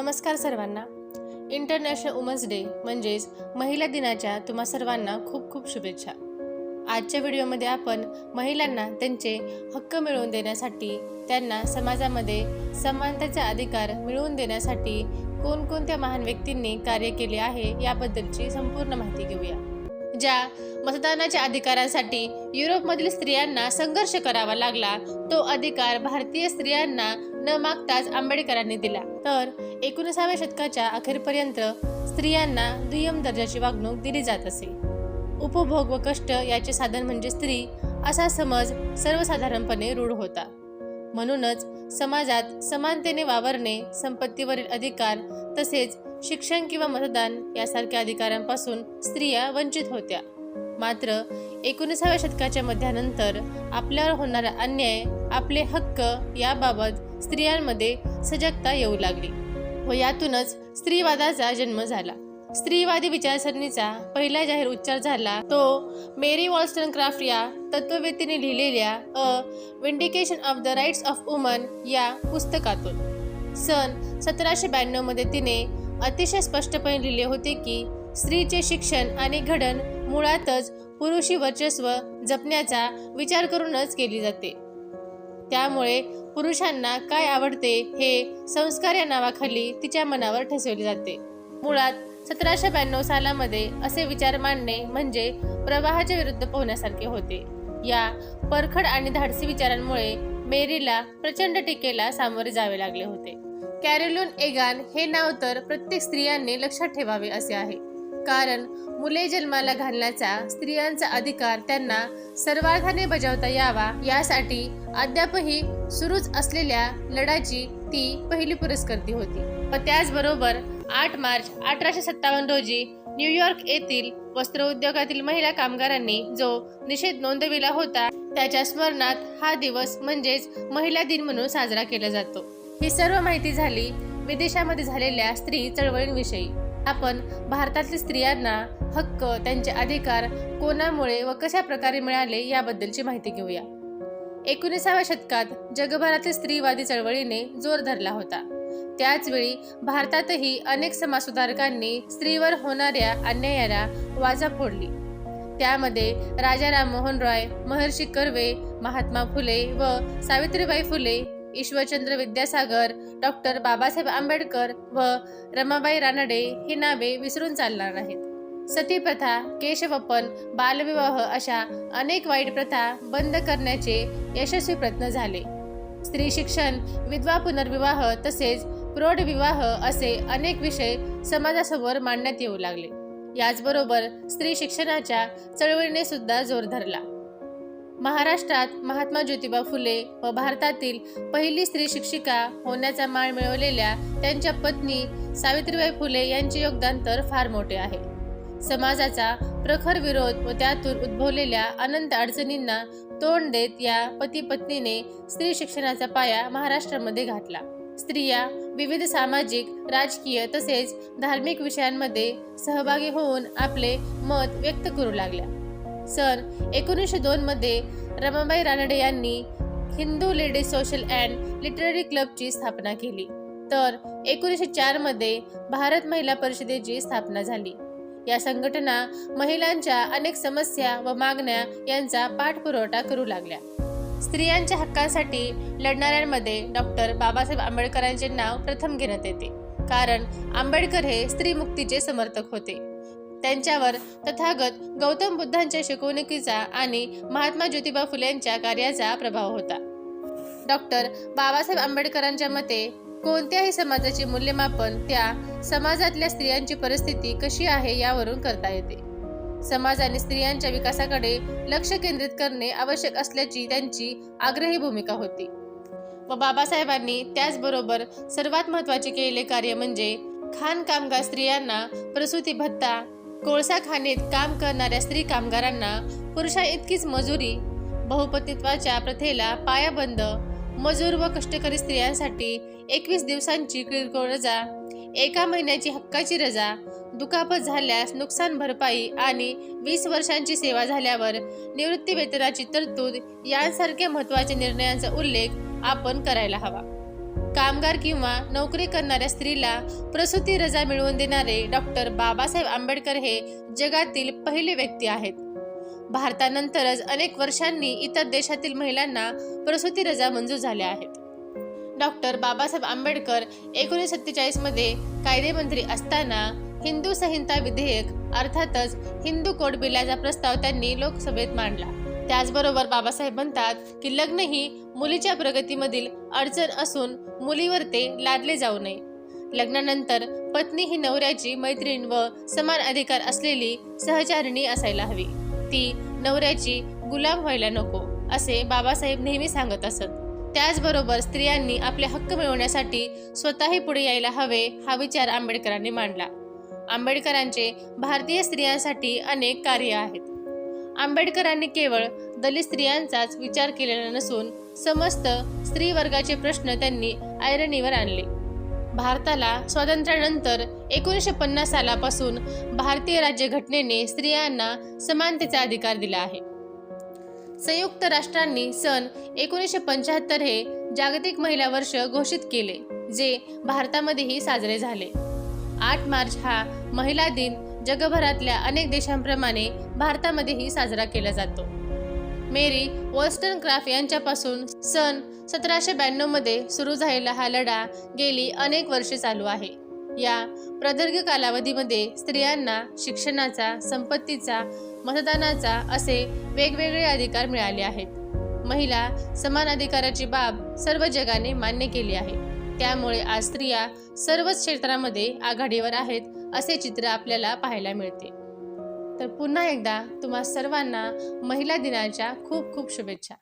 नमस्कार सर्वांना. International women's day म्हणजेच महिला दिनाच्या तुम्हा सर्वांना खूप खूप शुभेच्छा. आजच्या व्हिडिओमध्ये आपण महिलांना त्यांचे हक्क मिळवून देण्यासाठी त्यांना समाजामध्ये समानतेचा अधिकार मिळवून देण्यासाठी कोणकोणत्या महान व्यक्तींनी कार्य केले आहे याबद्दलची संपूर्ण माहिती घेऊया. ज्या मतदानाच्या अधिकारांसाठी युरोपमधील स्त्रियांना संघर्ष करावा लागला तो अधिकार भारतीय स्त्रियांना न मागताच आंबेडकरांनी दिला. तर एकोणीसाव्या शतकाच्या अखेरपर्यंत स्त्रियांना दुय्यम दर्जाची वागणूक दिली जात असे. उपभोग व कष्ट याचे साधन म्हणजे स्त्री असा समज सर्वसाधारणपणे रूढ होता. म्हणूनच समाजात समानतेने वावरणे संपत्तीवरील अधिकार तसेच शिक्षण किंवा मतदान यासारख्या अधिकारांपासून स्त्रिया वंचित होत्या. मात्र एकोणीसाव्या शतकाच्या मध्यानंतर आपल्यावर होणारा अन्याय आपले हक्क याबाबत स्त्रियांमध्ये सजगता येऊ लागली व यातूनच स्त्रीवादाचा जन्म झाला. स्त्रीवादी विचारसरणीचा पहिला जाहीर उच्चार झाला तो मेरी वॉल्स्टनक्राफ्ट या तत्ववेत्तीने लिहिलेल्या a vindication of the rights of woman या पुस्तकातून. सन सतराशे ब्याण्णवमध्ये तिने अतिशय स्पष्टपणे लिहिले होते की स्त्रीचे शिक्षण आणि घडण मुळातच पुरुषी वर्चस्व जपण्याचा विचार करूनच केली जाते. त्यामुळे पुरुषांना काय आवडते हे संस्कार या नावाखाली तिच्या मनावर ठसवले जाते. मुळात सतराशे ब्याण्णव सालामध्ये असे विचार मांडणे म्हणजे प्रवाहाच्या विरुद्ध पोहण्यासारखे होते. या परखड आणि धाडसी विचारांमुळे मेरीला प्रचंड टीकेला सामोरे जावे लागले होते. कॅरोलिन एगान हे नाव तर प्रत्येक स्त्रियांनी लक्षात ठेवावे असे आहे. कारण मुले जन्माला घालण्याचा स्त्रियांचा अधिकार त्यांना सर्वार्थाने बजावता यावा यासाठी अद्यापही सुरूच असलेल्या लढाची ती पहिली पुरस्कर्ती होती. व त्याचबरोबर आठ मार्च अठराशे सत्तावन्न रोजी न्यूयॉर्क येथील वस्त्र उद्योगातील महिला कामगारांनी जो निषेध नोंदविला होता त्याच्या स्मरणात हा दिवस म्हणजेच महिला दिन म्हणून साजरा केला जातो. ही सर्व माहिती झाली विदेशामध्ये झालेल्या स्त्री चळवळींविषयी. आपण भारतातील स्त्रियांना हक्क त्यांचे अधिकार कोणामुळे व कशा प्रकारे मिळाले याबद्दलची माहिती घेऊया. एकोणीसाव्या शतकात जगभरातील स्त्रीवादी चळवळीने जोर धरला होता. त्याचवेळी भारतातही अनेक समाजसुधारकांनी स्त्रीवर होणाऱ्या अन्यायाला वाजा फोडली. त्यामध्ये राजा राममोहन रॉय महर्षी कर्वे महात्मा फुले व सावित्रीबाई फुले ईश्वरचंद्र विद्यासागर डॉक्टर बाबासाहेब आंबेडकर व रमाबाई रानडे ही नावे विसरून चालणार नाहीत. सतीप्रथा केशवपन बालविवाह अशा अनेक वाईट प्रथा बंद करण्याचे यशस्वी प्रयत्न झाले. स्त्री शिक्षण विधवा पुनर्विवाह तसेच प्रौढ विवाह असे अनेक विषय समाजासमोर मांडण्यात येऊ लागले. याचबरोबर स्त्री शिक्षणाच्या चळवळीने सुद्धा जोर धरला. महाराष्ट्रात महात्मा ज्योतिबा फुले व भारतातील पहिली स्त्री शिक्षिका होण्याचा माळ मिळवलेल्या त्यांच्या पत्नी सावित्रीबाई फुले यांचे योगदान तर फार मोठे आहे. समाजाचा प्रखर विरोध व त्यातून उद्भवलेल्या अनंत अडचणींना तोंड देत या पती पत्नीने स्त्री शिक्षणाचा पाया महाराष्ट्रामध्ये घातला. स्त्रिया विविध सामाजिक राजकीय तसेच धार्मिक विषयांमध्ये सहभागी होऊन आपले मत व्यक्त करू लागल्या. सन एकोणीसशे दोन मध्ये रमाबाई रानडे यांनी Hindu ladies social and literary क्लबची स्थापना केली. तर एकोणीसशे चारमध्ये भारत महिला परिषदेची स्थापना झाली. या संघटना महिलांच्या अनेक समस्या व मागण्या यांचा पाठपुरवठा करू लागल्या. स्त्रियांच्या हक्कांसाठी लढणाऱ्यांमध्ये डॉक्टर बाबासाहेब आंबेडकरांचे नाव प्रथम घेण्यात येते. कारण आंबेडकर हे स्त्री मुक्तीचे समर्थक होते. त्यांच्यावर तथागत गौतम बुद्धांच्या शिकवणुकीचा आणि महात्मा ज्योतिबा फुलेंच्या कार्याचा प्रभाव होता. डॉक्टर बाबासाहेब आंबेडकरांच्या मते कोणत्याही समाजाचे मूल्यमापन त्या समाजातल्या स्त्रियांची परिस्थिती कशी आहे यावरून करता येते. समाज आणि स्त्रियांच्या विकासाकडे लक्ष केंद्रित करणे आवश्यक असल्याची त्यांची आग्रही भूमिका होती. व बाबासाहेबांनी त्याचबरोबर सर्वात महत्त्वाचे केलेले कार्य म्हणजे खाण कामगार स्त्रियांना प्रसूती भत्ता कोळसा खाणीत काम करणाऱ्या स्त्री कामगारांना पुरुषा इतकीच मजुरी बहुपतित्वाच्या प्रथेला पायाबंद मजूर व कष्टकरी स्त्रियांसाठी एकवीस दिवसांची किरकोळ रजा एका महिन्याची हक्काची रजा दुखापत झाल्यास नुकसान भरपाई आणि वीस वर्षांची सेवा झाल्यावर निवृत्ती वेतनाची तरतूद यांसारख्या महत्त्वाच्या निर्णयांचा उल्लेख आपण करायला हवा. कामगार किंवा नोकरी करणाऱ्या स्त्रीला प्रसूती रजा मिळवून देणारे डॉक्टर बाबासाहेब आंबेडकर हे जगातील पहिले व्यक्ती आहेत. भारतानंतरच अनेक वर्षांनी इतर देशातील महिलांना प्रसूती रजा मंजूर झाल्या आहेत. डॉक्टर बाबासाहेब आंबेडकर एकोणीसशे सत्तेचाळीसमध्ये कायदेमंत्री असताना हिंदू संहिता विधेयक अर्थातच हिंदू कोड बिलाचा प्रस्ताव त्यांनी लोकसभेत मांडला. त्याचबरोबर बाबासाहेब म्हणतात की लग्न ही मुलीच्या प्रगतीमधील अडचण असून मुलीवर ते लादले जाऊ नये. लग्नानंतर पत्नी ही नवऱ्याची मैत्रीण व समान अधिकार असलेली सहचारिणी असायला हवी. ती नवऱ्याची गुलाम व्हायला नको असे बाबासाहेब नेहमी सांगत असत. त्याचबरोबर स्त्रियांनी आपले हक्क मिळवण्यासाठी स्वतःही पुढे यायला हवे हा विचार आंबेडकरांनी मांडला. आंबेडकरांचे भारतीय स्त्रियांसाठी अनेक कार्य आहेत. आंबेडकरांनी केवळ दलित स्त्रियांचाच विचार केलेला नसून समस्त स्त्री वर्गाचे प्रश्न त्यांनी ऐरणीवर आणले. भारताला स्वातंत्र्यानंतर एकोणीसशे पन्नास सालापासून भारतीय राज्यघटनेने स्त्रियांना समानतेचा अधिकार दिला आहे. संयुक्त राष्ट्रांनी सन एकोणीसशे पंच्याहत्तर हे जागतिक महिला वर्ष घोषित केले जे भारतामध्येही साजरे झाले. आठ मार्च हा महिला दिन जगभरातल्या अनेक देशांप्रमाणे भारतामध्येही साजरा केला जातो. मेरी वॉल्स्टन क्राफ्ट यांच्यापासून सन सतराशे ब्याण्णवमध्ये सुरू झालेला हा लढा गेली अनेक वर्षे चालू आहे. या प्रदीर्घ कालावधीमध्ये स्त्रियांना शिक्षणाचा संपत्तीचा मतदानाचा असे वेगवेगळे अधिकार मिळाले आहेत. महिला समान अधिकाराची बाब सर्व जगाने मान्य केली आहे. त्यामुळे आज स्त्रिया सर्वच क्षेत्रामध्ये आघाडीवर आहेत असे चित्र आपल्याला पाहायला मिळते. तर पुन्हा एकदा तुम्हा सर्वांना महिला दिनाच्या खूप खूप शुभेच्छा.